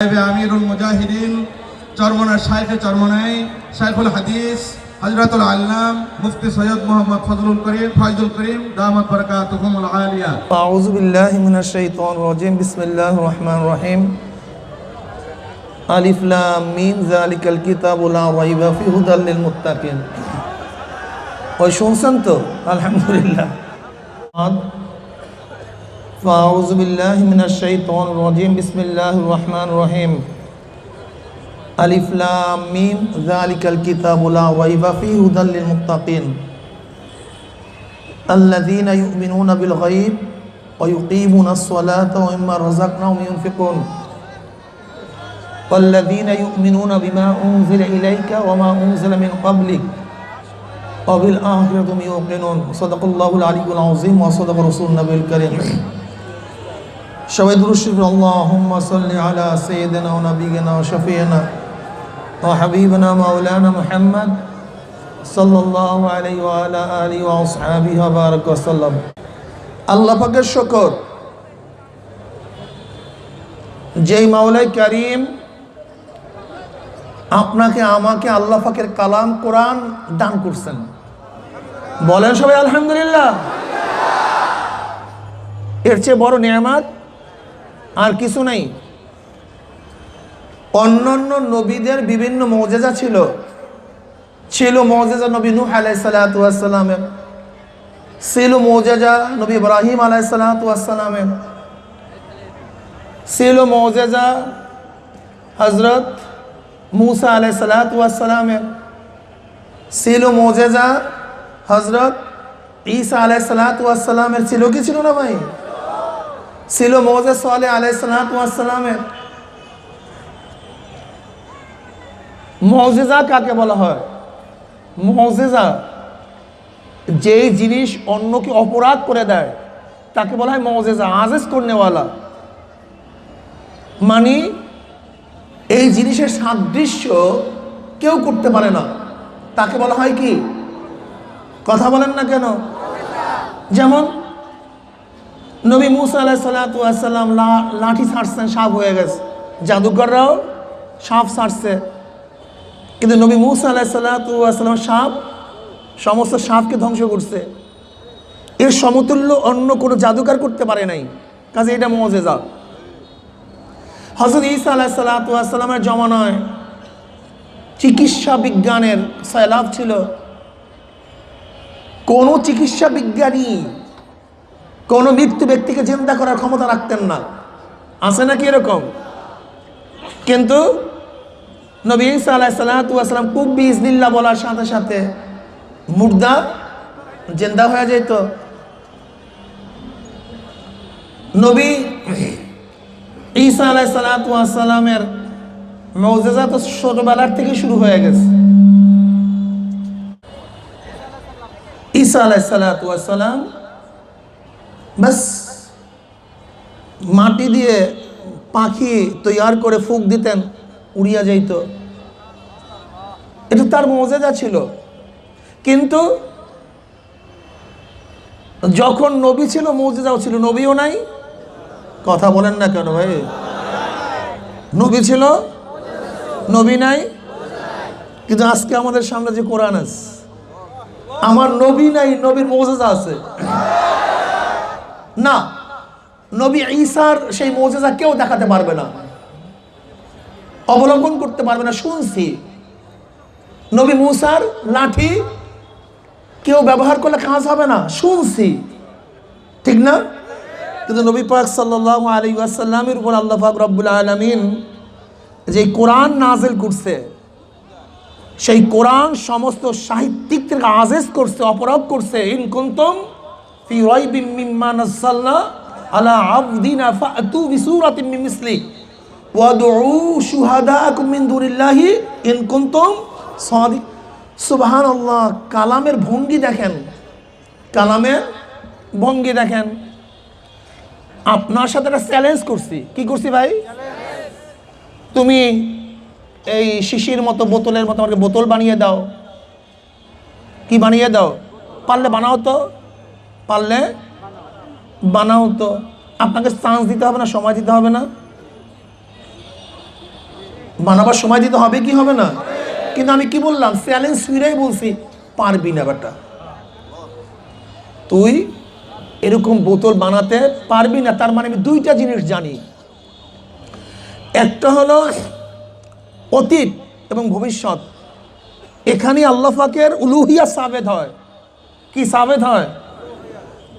আমিরুল মুজাহিদিন, চরমনার শাইখে চরমনাই শাইফুল হাদিস হজরতুল আল্লাম, মুফতি সৈয়দ মোহাম্মদ ফজলুল করিম, ফয়জুল করিম, দামাত বরকাতুহুমুল আলিয়া। আউযু বিল্লাহি মিনাশ শাইতানির রাজিম, বিসমিল্লাহির রহমানির রহিম। আলিফ লাম মিম, যালিকাল কিতাবু লা রাইবা ফিহি হুদাল লিল মুত্তাকিন। ওই শুনছেন তো? আলহামদুলিল্লাহ। فأعوذ بالله من الشيطان الرجيم. بسم الله الرحمن الرحيم. ألف لام ميم. ذلك الكتاب لا ريب فيه هدى للمتقين. الذين يؤمنون بالغيب ويقيمون الصلاة ومما رزقناهم ينفقون. والذين يؤمنون بما أنزل إليك وما أنزل من قبلك وبالآخرة هم يوقنون. صدق الله العلي العظيم وصدق رسول النبي الكريم. সবাই দুরুশিব আল্লাহুম্মা সাল্লি আলা সাইয়্যিদিনা ওয়া নাবিয়িনা ওয়া শাফিয়িনা ওয়া হাবিবিনা মাওলানা মুহাম্মদ সাল্লাল্লাহু আলাইহি ওয়া আলা আলিহি ওয়া আসহাবিহি ওয়া বারাক ওয়া সাল্লাম। আল্লাহ পাকের শুকর, যেই মাওলাই করিম আপনাকে, আমাকে আল্লাহ পাকের কালাম কোরআন দান করছেন। বলেন সবাই আলহামদুলিল্লাহ। এর চেয়ে বড় নিয়ামাত আর কিছু নাই। অন্যান্য নবীদের বিভিন্ন মৌজেজা ছিল। ছিল মৌজেজা নবী নূহ আলাইসালামের ছিল মৌজেজা নবী ইব্রাহিম আলাইসালামের ছিল মৌজেজা হজরত মুসা আলাইসালামের ছিল মৌজেজা হজরত ঈসা আলাইসালামের ছিল কি ছিল না ভাই? ছিল মৌজে সালে আলাইসালামের মৌজেজা কাকে বলা হয়? মজেজা যেই জিনিস অন্যকে অপরাধ করে দেয়, তাকে বলা হয় মজেজা, আজেজ করনেওয়ালা। মানে এই জিনিসের সাদৃশ্য কেউ করতে পারে না। তাকে বলা হয় কি? কথা বলেন না কেন? যেমন নবী মুসা আলাহ সাল্লাম লাঠি ছাড়ছেন সাপ হয়ে গেছে। জাদুকররাও সাপ ছাড়ছে। কিন্তু নবী মুসা আলাহ সাল্লাম সাপ সমস্ত সাপকে ধ্বংস করছে। এর সমতুল্য অন্য কোনো জাদুকার করতে পারে নাই। কাজে এটা মজেজা। হজরত ইসা আলাহ সাল্লামের জমানায় চিকিৎসা বিজ্ঞানের সয়লাভ ছিল। কোনো চিকিৎসা বিজ্ঞানী কোনো মৃত্যু ব্যক্তিকে চিন্তা করার ক্ষমতা রাখতেন না। আছে নাকি এরকম? কিন্তু নবী ইসা কুব্বি ইজনিল্লা বলার সাথে সাথে মুর্দা জেন্দা হয়ে যেত। নবী ঈসা আলাহ সাল্লামের মৌজেজা তো ছোটবেলার থেকে শুরু হয়ে গেছে। ঈসা আলাহ সাল্লাম বাস মাটি দিয়ে পাখি তৈয়ার করে ফুক দিতেন, উড়িয়া যাইত। এটা তার মজেজা ছিল। কিন্তু যখন নবী ছিল মজেজাও ছিল, নবীও নাই। কথা বলেন না কেন ভাই? নবী ছিল, নবী নাই। কিন্তু আজকে আমাদের সামনে যে কোরআন আছে, আমার নবী নাই, নবীর মজেজা আছে। না, নবী ঈসার সেই মজেজা কেউ দেখাতে পারবে না। অবলম্বন করতে পারবে না, শুনছি। নবী মুসার লাঠি কেউ ব্যবহার করলে কাজ হবে না, শুনছি। ঠিক না? কিন্তু নবী পাক সাল্লাহ আলী উপর আল্লাহ পাক রব্বুল আলমিন যে কোরআন নাজেল করছে, সেই কোরআন সমস্ত সাহিত্যিক থেকে আজেজ করছে, অপরাধ করছে, ইন কুন্তম কালামের ভঙ্গি দেখেন। কালামের ভঙ্গি দেখেন। আপনার সাথে একটা চ্যালেঞ্জ করছি। কি করছি ভাই? তুমি এই শিশির মতো, বোতলের মতো আমাকে বোতল বানিয়ে দাও। কি বানিয়ে দাও? পারলে বানাও তো। পারলে বানাও তো। আপনাকে চান্স দিতে হবে না, সময় দিতে হবে না। বানাবার সময় দিতে হবে কি হবে না? কিন্তু আমি কি বললাম? চ্যালেঞ্জ সুইরাই বলছি, পারবি না বেটা তুই এরকম বোতল বানাতে পারবি না, তার মানে আমি দুইটা জিনিস জানি। একটা হলো অতীত এবং ভবিষ্যৎ। এখানে আল্লাহ পাকের উলুহিয়া সাবেদ হয়। কি সাবেদ হয়?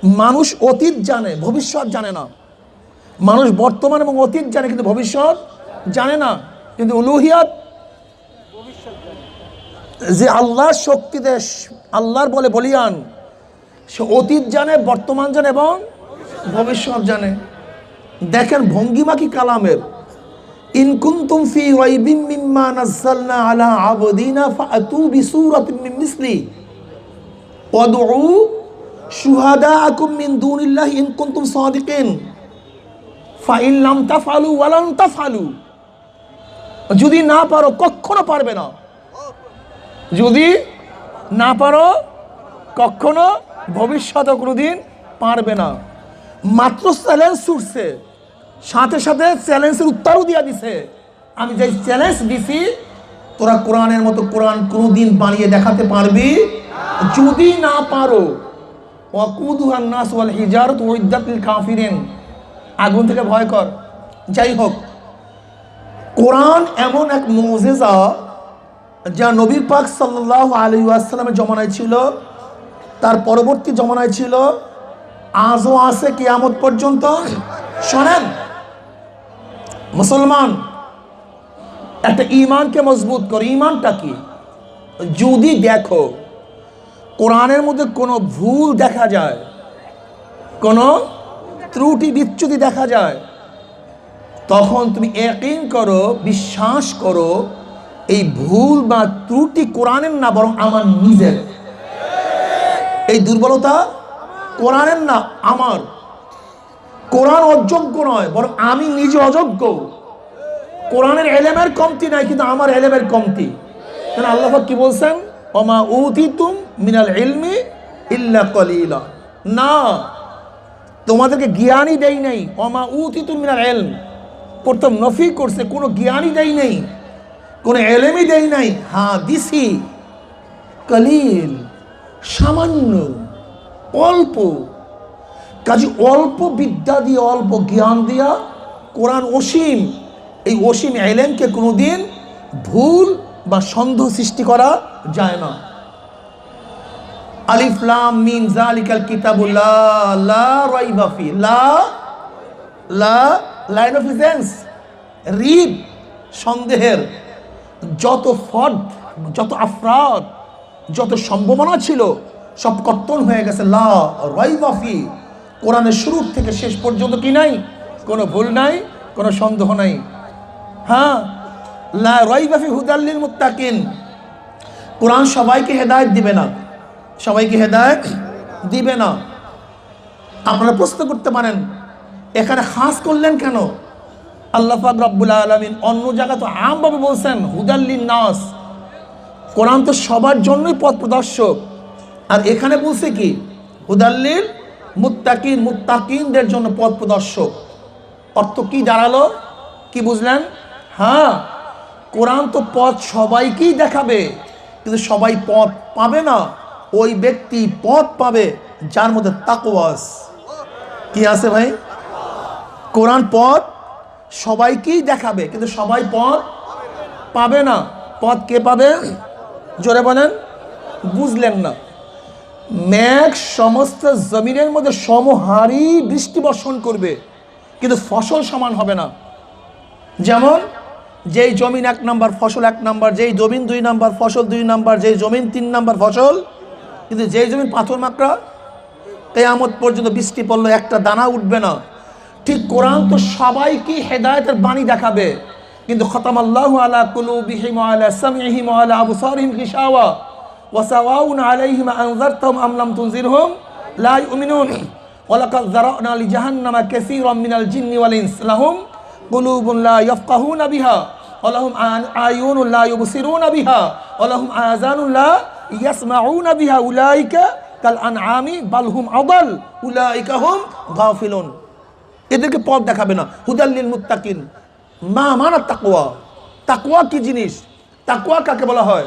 মানুষ অতীত জানে, ভবিষ্যৎ জানে না। মানুষ বর্তমান এবং অতীত জানে, কিন্তু ভবিষ্যৎ জানে না। কিন্তু উলুহিয়াত যে আল্লাহর দেশ, আল্লাহর বলে বলিয়ান, সে অতীত জানে, বর্তমান জানে এবং ভবিষ্যৎ জানে। দেখেন ভঙ্গিমা কি কালামের। ইন কুনতুম ফি রাইবিম মিম্মা আলা ফাতু লান যদি না পারো কখনো পারবে না। যদি না পারো কখনো ভবিষ্যতে কোনোদিন পারবে না। মাত্র চ্যালেঞ্জ ছুটছে। সাথে সাথে চ্যালেঞ্জের উত্তরও দিয়া দিছে। আমি যে চ্যালেঞ্জ দিছি, তোরা কোরআনের মতো কোরআন কোনোদিন বানিয়ে দেখাতে পারবি? যদি না পারো আগুন থেকে ভয় কর। যাই হোক কোরআন এমন এক মৌজেজা যা নবীর পাক সাল্লাহ আলী আসসালামের জমানায় ছিল, তার পরবর্তী জমানায় ছিল, আজও আছে কিয়ামত পর্যন্ত। শোনেন, মুসলমান, একটা ইমানকে মজবুত করো। ইমানটা কি? যদি দেখো কোরআনের মধ্যে কোনো ভুল দেখা যায়? কোনো ত্রুটি, বিচ্যুতি দেখা যায়? তখন তুমি একইন করো, বিশ্বাস করো, এই ভুল বা ত্রুটি কোরআনের না, বরং আমার নিজের। এই দুর্বলতা কোরআনের না, আমার। কোরআন অযোগ্য নয়, বরং আমি নিজে অযোগ্য। কোরআনের এলেমের কমতি নাই, কিন্তু আমার এলেমের কমতি। আল্লাহ কি বলছেন? অমা উতিতুম মিনাল ইলমি ইল্লা কলিলা। না, তোমাদেরকে জ্ঞানই দেয় নাই। অমা উতিতুম মিনাল ইলম। প্রথম নফি করছে, কোনো জ্ঞানই দেয় নাই। কোনো এলেমই দেয় নাই। হ্যাঁ দিছি কলিল, সামান্য, অল্প। কাজে অল্প বিদ্যা দিয়ে, অল্প জ্ঞান দিয়া কোরআন অসীম। এই অসীম এলেমকে কোনোদিন ভুল বা সন্দেহ সৃষ্টি করা যায় না। আলিফলাম মিম জালিকাল কিতাবুল্লাহ লা রাইবা ফি, লা লা, লাইন অফ ইসেন্স রিব, সন্দেহের যত ফড যত আফরাদ, যত সম্ভাবনা ছিল, সব কর্তন হয়ে গেছে, লা রাইবাফি কোরআনের শুরু থেকে শেষ পর্যন্ত কি নাই? কোনো ভুল নাই, কোনো সন্দেহ নাই। হ্যাঁ? লা রাইবাফি হুদাল্লিল মুত্তাকিন। কোরআন সবাইকে হেদায়েত দিবে না। সবাইকে হেদায়েত দিবে না। আপনারা প্রশ্ন করতে পারেন, এখানে খাস করলেন কেন? আল্লাহ পাক রব্বুল আলমিন অন্য জায়গা তো আমভাবে বলছেন হুদাল্লিন নাস। কোরআন তো সবার জন্যই পথ প্রদর্শক। আর এখানে বলছে কি? হুদাল্লিল মুত্তাকিন, মুত্তাকিনদের জন্য পথ প্রদর্শক। অর্থ কি দাঁড়াল? কি বুঝলেন? হ্যাঁ কোরআন তো পথ সবাইকেই দেখাবে, কিন্তু সবাই পথ পাবে না। ওই ব্যক্তি পথ পাবে যার মধ্যে তাকওয়াস কি আছে ভাই? কোরআন পথ সবাইকেই দেখাবে, কিন্তু সবাই পথ পাবে না। পথ কে পাবে? জোরে বলেন, বুঝলেন না। ম্যাঘ সমস্ত জমিনের মধ্যে সমহারি বৃষ্টি বর্ষণ করবে, কিন্তু ফসল সমান হবে না। যেমন যেই জমিন এক নাম্বার, ফসল এক নাম্বার, যেই জমিন দুই নাম্বার, ফসল দুই নাম্বার, যেই জমিন তিন নাম্বার ফসল, কিন্তু যেই জমিন পাথর মাকড়া, কেয়ামত পর্যন্ত বৃষ্টি পড়ল একটা দানা উঠবে না। ঠিক কোরআন তো সবাইকে হেদায়তের বাণী দেখাবে। কিন্তু খতাম আল্লাহ আলা কুলুবিহিম আলা সামিহিম আলা মিনাল বিহা। অলহম আয়ুনুল্লাহ ইউবসিরুন বিহা, অলহম আযানুল্লাহ ইয়াসমাউন বিহা, উলাইকা কাল আনআমি বালহুম আদাল, উলাইকা হুম গাফিলুন। এদেরকে পথ দেখাবে না। হুদাল্লিল মুত্তাকিন। মা মানা তাকওয়া। তাকুয়া কি জিনিস? তাকওয়া কাকে বলা হয়?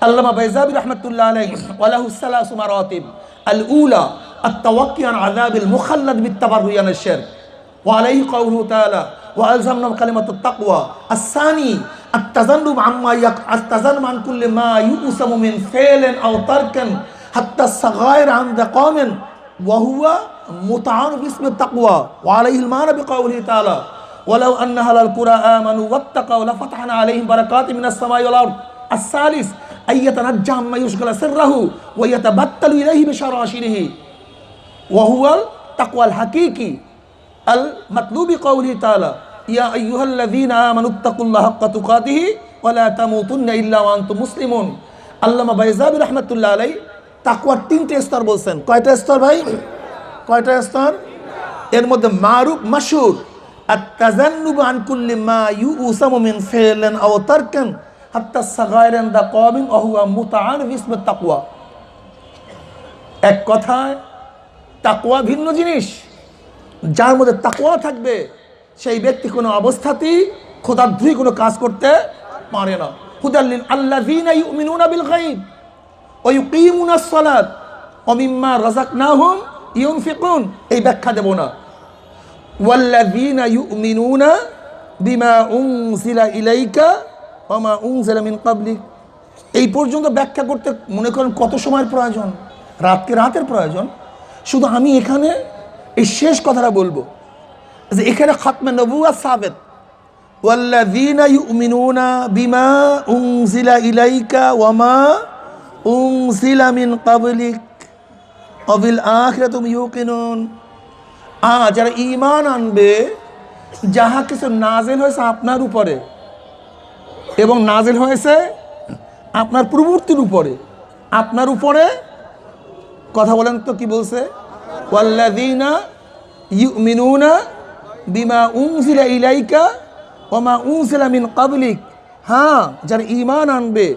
আল্লামা বাইজাবি রহমতুল্লাহ আলাই ওয়ালাহু সুমার অতিম আল উলা, আত-তাওয়াক্কি আন আযাবিল মুখাল্লাদ বিত-তাবাররুয়ান আশ-শিরক ওয়া আলাইহি কওলুহু وألزمنا كلمة التقوى. الثاني التذنب عما يق... التذنب عن كل ما يؤسم من فعل أو ترك حتى الصغائر عند قوم وهو متعان باسم التقوى. وعليه المعنى بقوله تعالى ولو أن أهل القرى آمنوا واتقوا لفتحنا عليهم بركات من السماء والأرض. الثالث أن يتنجى عما يشغل سره ويتبتل إليه بشراشره وهو التقوى الحقيقي. আল মাতলুবি কৌলি তালা ইয়া আইয়ুহাল্লাযীনা আমানু তাকুল্লাহ হাক্কা তুকাতিহি ওয়া লা তামুতুন্না ইল্লা ওয়া আনতুম মুসলিমুন। আল্লামা বাইজাবি রাহমাতুল্লাহ আলাই তাকওয়ার তিনটে স্তর বলছেন। কয়টা স্তর ভাই? কয়টা স্তর? এর মধ্যে মারুফ মাশুর আর তাজান্নুব আনকুল্লি মা ইউ উসামু মিন ফেলেন আও তারকেন হাত্তা সাগায়রেন দা কমিং অহুয়া মুতাআন বিসমে তাকওয়া। এক কথায়, তাকওয়া ভিন্ন জিনিস। যার মধ্যে তাকওয়া থাকবে, সেই ব্যক্তি কোনো অবস্থাতেই খোদাদ্রুই কোনো কাজ করতে পারে না। হুদাল্লিন আল্লাযীনা ইউমিনুনা বিল গায়ব ওয়া ইউকিমুনাস সালাত ওয়া মিম্মা রাযাকনাহুম ইউনফিকুন। এই ব্যাখ্যা দেব না। ইলাইকা মিন এই পর্যন্ত ব্যাখ্যা করতে মনে করেন কত সময়ের প্রয়োজন? রাতকে রাতের প্রয়োজন। শুধু আমি এখানে এই শেষ কথাটা বলব যে এখানে খাতমে নবুয়া ওয়াল্লাযীনা ইউমিনুনা বিমা উনজিলা ইলাইকা ওয়া মা উনজিলা মিন ক্বাবলিক অবিল আখিরাতুম ইউকিনুন। আ, যারা ঈমান আনবে, যাহা কিছু নাজিল হয়েছে আপনার উপরে এবং নাজিল হয়েছে আপনার পূর্ববর্তীর উপরে, আপনার উপরে, কথা বলেন তো কি বলছে? ওয়াল্লাযীনা ইউমিনুনা বিমা উনজিলা ইলাইকা ওমা উনজিলা মিন ক্বাবলিক হ্যাঁ যারা ঈমান আনবে,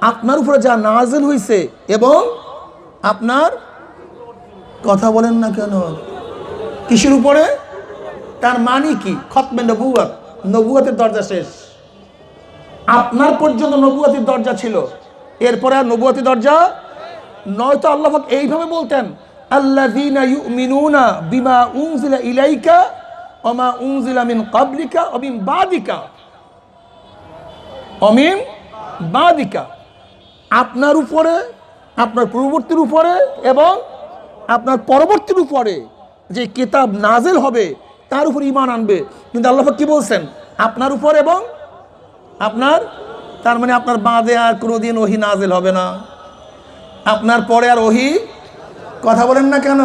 আপনার উপরে যা নাজিল হয়েছে এবং আপনার কথা বলেন না কেন? কিসের উপরে? তার মানে কি? খতমে নবুয়াত। নবুয়াতের দরজা শেষ। আপনার পর্যন্ত নবুয়াতির দরজা ছিল। এরপরে আর নবুয়াতি দরজা নয়তো আল্লাহ এইভাবে বলতেন আল্লাযীনা ইউমিনুনা বিমা উনজিলা ইলাইকা ওয়া মা উনজিলা মিন ক্বাবলিকা ওয়া মিন বাদিকা। অমিন বাদিকা। আপনার উপরে, আপনার পূর্ববর্তীর উপরে এবং আপনার পরবর্তীর উপরে যে কিতাব নাজেল হবে, তার উপর ইমান আনবে। কিন্তু আল্লাহ কি বলছেন? আপনার উপর এবং আপনার, তার মানে আপনার বাঁধে আর কোনো দিন ওহি নাজেল হবে না। আপনার পরে আর ওহি কথা বলেন না কেন?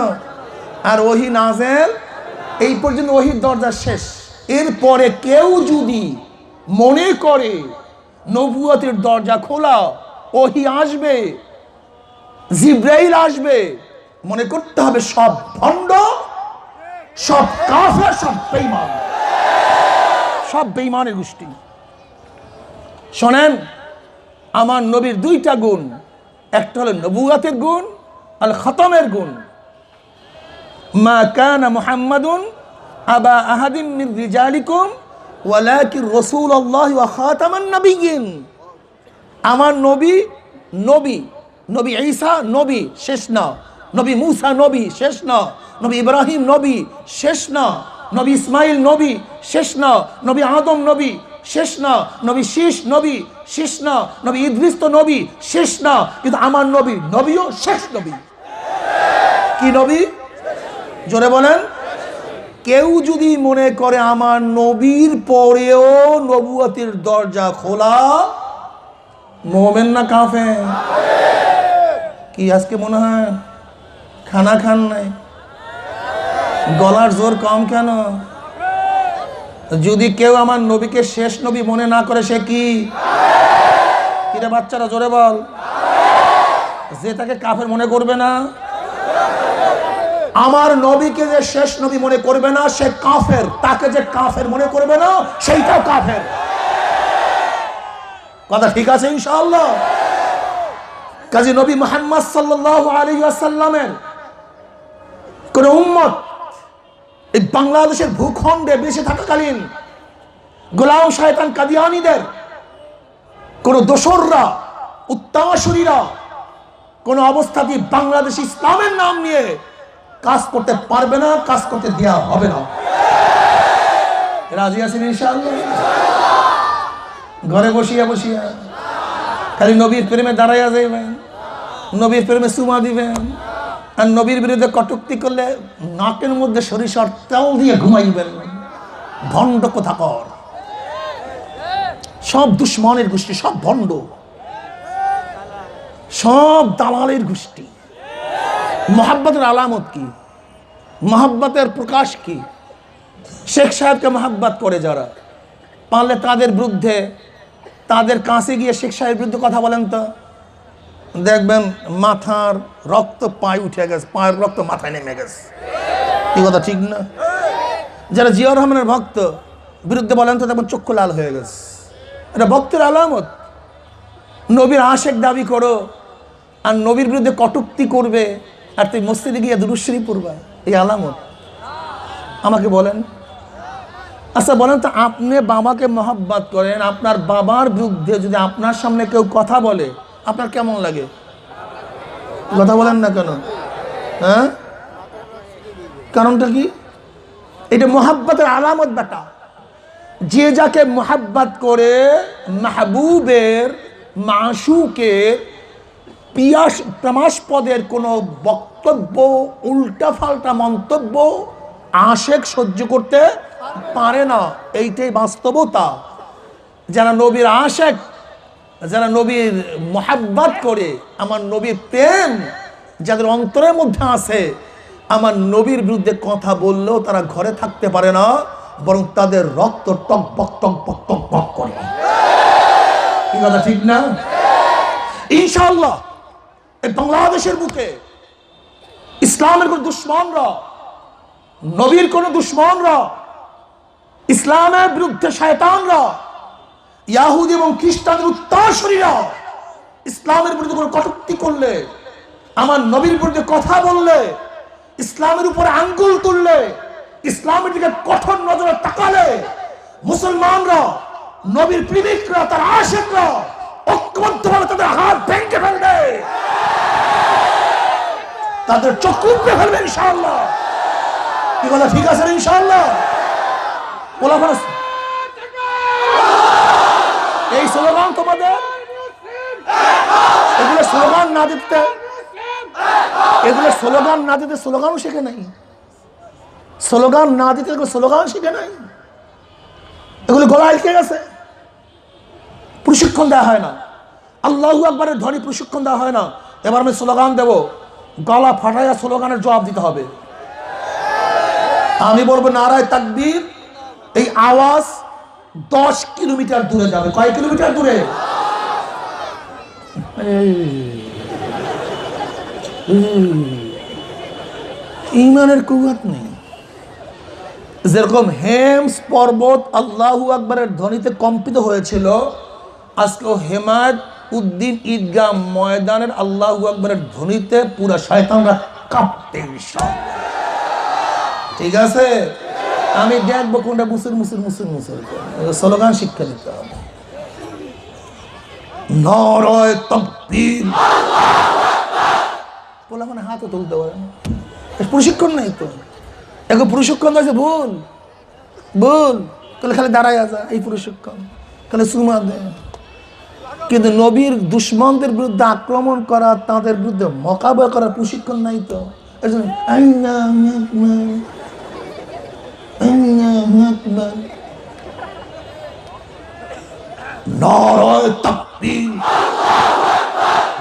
আর ওহি নাজেল, এই পর্যন্ত ওহির দরজা শেষ। এরপরে কেউ যদি মনে করে নবুয়তের দরজা খোলা, ওহি আসবে, জিব্রাইল আসবে, মনে করতে হবে সব ভণ্ড, সব কাফের, সব বেইমান সব বেইমানের গোষ্ঠী। শোনেন, আমার নবীর দুইটা গুণ। একটা হলো নবুয়াতের গুণ আর খতমের গুণ। মা কানা মুহাম্মাদুন আবা আহাদিন মিন রিজালিকুম ওয়ালাকিন রাসূলুল্লাহ ওয়া খাতামান নাবিয়্যিন। আমার নবী নবী নবী ঈসা, নবী, শেষ না। নবী মুসা, নবী, শেষ না। নবী ইব্রাহিম, নবী, শেষ না। নবী ইসমাইল, নবী, শেষ না। নবী আদম, নবী, শেষ না। নবী শীষ, নবী, শেষ না। নবী ইদ্রিস তো নবী, শেষ না। কিন্তু আমার নবী, নবীও শেষ নবী। কি নবী? জোরে বলেন। কেউ যদি মনে করে আমার নবীর পরেও নবুয়তির দরজা খোলা, মোমেন না কাফে কি আজকে মনে হয়? খানা খান নাই? গলার জোর কম কেন? যদি কেউ আমার নবীকে শেষ নবী মনে না করে, সে কি? বাচ্চারা, জোরে বল। যে তাকে কাফের মনে করবে না, আমার নবীকে যে শেষ নবী মনে করবে না, সে কাফের। তাকে যে কাফের মনে করবে না, সেইটাও কাফের। কথা ঠিক আছে ইনশাআল্লাহ? কাজী নবী মোহাম্মদ সাল্লাল্লাহু আলাইহি ওয়াসাল্লামের কোন উম্মত এই বাংলাদেশের ভূখণ্ডে বেঁচে থাকাকালীন গোলাম শয়তান কাদিয়ানিদের কোন দোসররা উত্তাসরীরা কোন অবস্থাতেই বাংলাদেশ ইসলামের নাম নিয়ে কাজ করতে পারবে না, কাজ করতে দেয়া হবে না। রাজি আছেন ঘরে বসিয়া বসিয়া। খালি নবীর প্রেমে দাঁড়াইয়া যাইবেন, নবীর প্রেমে সুমা দিবেন, আর নবীর বিরুদ্ধে কটুক্তি করলে নাকের মধ্যে সরিষার তেল দিয়ে ঘুমাইবেন। ভণ্ড কোথাকর। সব দুশ্মনের গোষ্ঠী, সব ভণ্ড। সব দালালের গোষ্ঠী। মোহাব্বতের আলামত কি? মোহাব্বতের প্রকাশ কি? শেখ সাহেবকে মোহাব্বত করে যারা, পারলে তাদের বিরুদ্ধে, তাদের কাছে গিয়ে শেখ সাহেবের বিরুদ্ধে কথা বলেন তো। দেখবেন মাথার রক্ত পায়ে উঠে গেছে, পায়ের রক্ত মাথায় নেমে গেছে। কি কথা, ঠিক না? যারা জিয়াউর রহমানের ভক্ত, বিরুদ্ধে বলেন তো দেখবেন চক্ষু লাল হয়ে গেছে। এটা ভক্তের আলামত। নবীর আশেক দাবি করো আর নবীর বিরুদ্ধে কটুক্তি করবে আর তুই মসজিদে গিয়ে দুরুশ্বরী পড়বা, এই আলামত। আমাকে বলেন। আচ্ছা বলেন তো, আপনি বাবাকে মহাব্বাত করেন, আপনার বাবার বিরুদ্ধে যদি আপনার সামনে কেউ কথা বলে, আপনার কেমন লাগে? কথা বলেন না কেন? হ্যাঁ? কারণটা কি? এটা মোহাব্বতের আলামত বেটা যে যাকে মোহাব্বত করে মাহবুবের, মাসুকের পিয়াস প্রমাসপদের কোনো বক্তব্য, উল্টাফাল্টা মন্তব্য আশেক সহ্য করতে পারে না। এইটাই বাস্তবতা। যারা নবীর আশেক, যারা নবীর মোহাব্বত করে, আমার নবীর প্রেম যাদের অন্তরের মধ্যে আছে, আমার নবীর বিরুদ্ধে কথা বললেও তারা ঘরে থাকতে পারে না, বরং তাদের রক্ত টক, বক টক বক টক, বক করে। কথা, ঠিক না? ইনশাআল্লাহ। এই বাংলাদেশের বুকে, ইসলামের কোন দুশ্মনরা, নবীর কোন দুশ্মনরা, ইসলামের বিরুদ্ধে শয়তানরা, ইয়াহুদ এবং খ্রিস্টানদের উত্তরসূরীরা ইসলামের বিরুদ্ধে কোনো কটূক্তি করলে, আমার নবীর বিরুদ্ধে কথা বললে, ইসলামের উপরে আঙ্গুল তুললে, ইসলামের দিকে কঠোর নজরে তাকালে, মুসলমানরা, নবীর প্রেমিকরা, তার আশেকরা ঐক্যবদ্ধভাবে তাদের হাত ভেঙে ফেলবে। তাদের চক্ষু উপড়ে ফেলবে ইনশাআল্লাহ। কি কথা ঠিক আছে ইনশাআল্লাহ? বলা ফেরস এই স্লোগান তোমাদের? এগুলো স্লোগান না দিতে। এগুলো স্লোগান না দিতে স্লোগানও শেখে নাই। স্লোগান না দিতে এগুলো স্লোগান শিখে নাই। এগুলো গলায় লিখে গেছে। প্রশিক্ষণ দেওয়া হয় না। আল্লাহ আকবরের ধ্বনি প্রশিক্ষণ দেওয়া হয় না। এবার আমি স্লোগান দেব, গলা ফাটাইয়া স্লোগানের জবাব দিতে হবে। আমি বলব, নারায় তাকবীর, এই আওয়াজ দশ কিলোমিটার দূরে যাবে। কয় কিলোমিটার দূরে? ইমানের কুয়াত নেই। যেরকম হেমস পর্বত আল্লাহু আকবরের ধ্বনিতে কম্পিত হয়েছিল আজকে হেমায়ত উদ্দিন ঈদগাহ ময়দানের আল্লাহ আকবরের ধ্বনিতে পুরা শয়তানরা কাঁপতে ঠিক আছে? আমি দেখব কোনটা মুসুর মুসুর মুসুর মুসুর স্লোগান শিক্ষা দিতে হবে। নরয় তকবীর। বলে মানে হাতও তুলতে পারে প্রশিক্ষণ নেই তো। এখন প্রশিক্ষণ আছে ভুল। ভুল। তাহলে খালি দাঁড়ায় আসা এই প্রশিক্ষণ। তাহলে সুমা দে। কিন্তু নবীর দুশ্মনদের বিরুদ্ধে আক্রমণ করা, তাদের বিরুদ্ধে মোকাবেলা করার প্রশিক্ষণ নাই তো।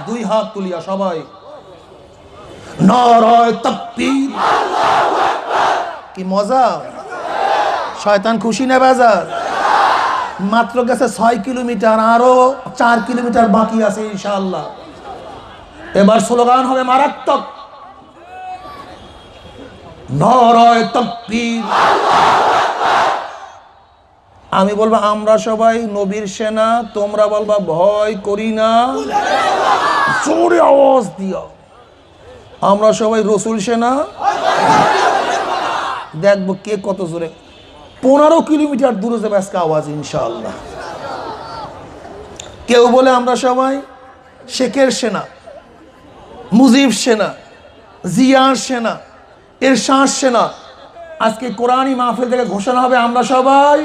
দুই হাত তুলিয়া সবাই। কি মজা? শয়তান খুশি না বাজার? মাত্র গেছে ছয় কিলোমিটার, আরও চার কিলোমিটার বাকি আছে ইনশাআল্লাহ। এবার স্লোগান হবে মারাত্মক। আমি বলব, আমরা সবাই নবীর সেনা, তোমরা বলবা, ভয় করি না। জোরে আওয়াজ দিও। আমরা সবাই রসুল সেনা। দেখব কে কত জোরে পনেরো কিলোমিটার দূরে যাবে আজকে আওয়াজ, ইনশাআল্লাহ। কেউ বলে আমরা সবাই শেখের সেনা, মুজিব সেনা, জিয়ার সেনা এর শ্বাস সেনা। আজকে কোরআনই মাহফিল থেকে ঘোষণা হবে, আমরা সবাই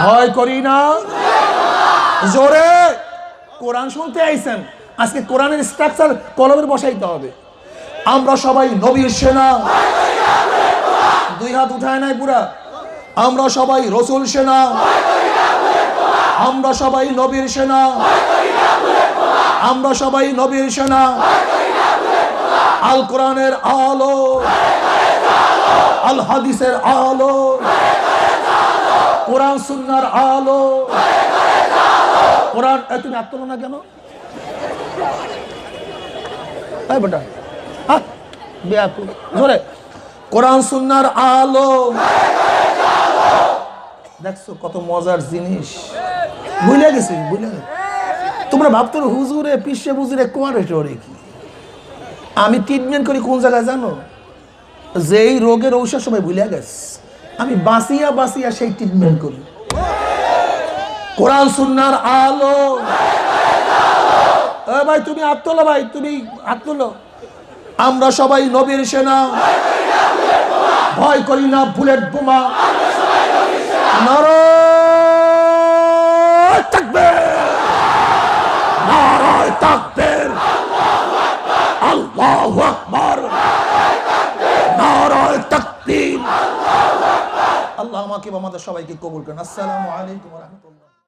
ভয় করি না। জোরে! কোরআন শুনতে আইছেন, আজকে কোরআনের স্ট্রাকচার কলমের বসাইতে হবে। আমরা সবাই নবীর সেনা। হাত উঠায় নাই পুরা। আমরা সবাই রসুল সেনা। আমরা সবাই নবীর সেনা। আমরা সবাই নবীর সেনা। আল কোরআনের আলো। আল হাদিসের আলো। কোরআন সুন্নার আলো। কোরআন তুমি আত্মল না কেন? এই বেটা বেয়াকুল। জোরে। কোরআন সুন্নার আলো। দেখছ কত মজার জিনিস। ভুলে গেছি গেছি। তোমরা ভাবতো হুজুরে, পিসে বুজুরে কোয়ারে টোরে কি? আমি ট্রিটমেন্ট করি কোন জায়গায় জানো? যেই রোগের ঔষধ সবাই ভুলে গেছে। আমি বাঁচিয়া বাঁচিয়া সেই ট্রিটমেন্ট করি। কোরআন সুন্নার আলো। ভাই, তুমি হাত তোলো ভাই, তুমি হাত তোলো আমরা সবাই নবীর সেনা। ভয় করি না বুলেট বোমা। নারায় তাকবীর। নারায় তাকবীর। আল্লাহু আকবার। নারায় তাকবীর। আল্লাহ আমাকে আমাদের সবাইকে কবুল করেন। আসসালামু আলাইকুম ওয়া